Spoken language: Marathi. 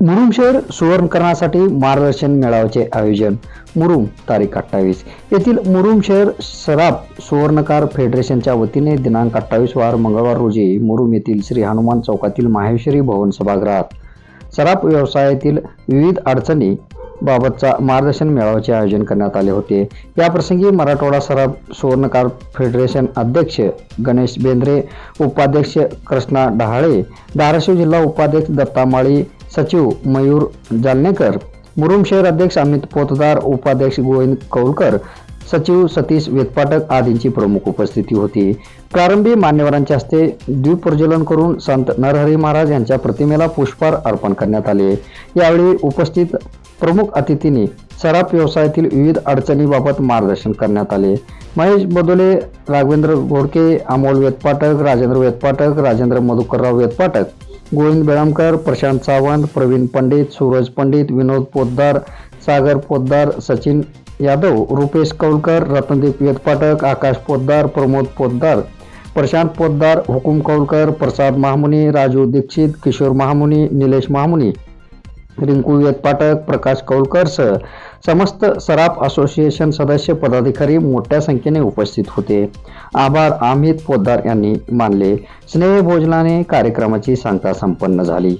मुरुम शहर सुवर्णकरणासाठी मार्गदर्शन मेळाव्याचे आयोजन. मुरुम तारीख अठ्ठावीस. येथील मुरुम शहर सराफ सुवर्णकार फेडरेशनच्या वतीने दिनांक अठ्ठावीस वार मंगळवार रोजी मुरुम येथील श्री हनुमान चौकातील माहेश्वरी भवन सभागृहात. सराफ व्यवसायातील विविध अडचणी बाबतचा मार्गदर्शन मेळाव्याचे आयोजन करण्यात आले होते. याप्रसंगी मराठवाडा सराफ सुवर्णकार फेडरेशन अध्यक्ष गणेश बेंद्रे उपाध्यक्ष कृष्णा डहाळे धाराशिव जिल्हा उपाध्यक्ष दत्ता माळी सचिव मयूर जालनेकर मुरुम शहर अध्यक्ष अमित पोतदार उपाध्यक्ष गोविंद कौलकर सचिव सतीश वेदपाटक आदींची प्रमुख उपस्थिती होती. प्रारंभी मान्यवरांच्या हस्ते द्वीप्रज्वलन करून संत नरहरी महाराज यांच्या प्रतिमेला पुष्पहार अर्पण करण्यात आले. यावेळी उपस्थित प्रमुख अतिथींनी सराफ व्यवसायातील विविध अडचणीबाबत मार्गदर्शन करण्यात आले. महेश बदोले राघवेंद्र घोडके अमोल वेदपाटक राजेंद्र वेदपाटक राजेंद्र मधुकरराव वेदपाटक गोविंद बेळामकर प्रशांत सावंत प्रवीण पंडित सूरज पंडित विनोद पोद्दार सागर पोद्दार सचिन यादव रुपेश कौलकर रत्नदीप येतपाटक आकाश पोद्दार प्रमोद पोद्दार प्रशांत पोद्दार हुकुम कौलकर प्रसाद महामुनी राजू दीक्षित किशोर महामुनी निलेश महामुनी रिंकू वेदपाटक प्रकाश कौलकरसह समस्त सराफ असोसिएशन सदस्य पदाधिकारी मोठ्या संख्येने उपस्थित होते. आभार अमित पोद्दार यांनी मानले. स्नेहभोजनाने कार्यक्रमाची सांगता संपन्न झाली.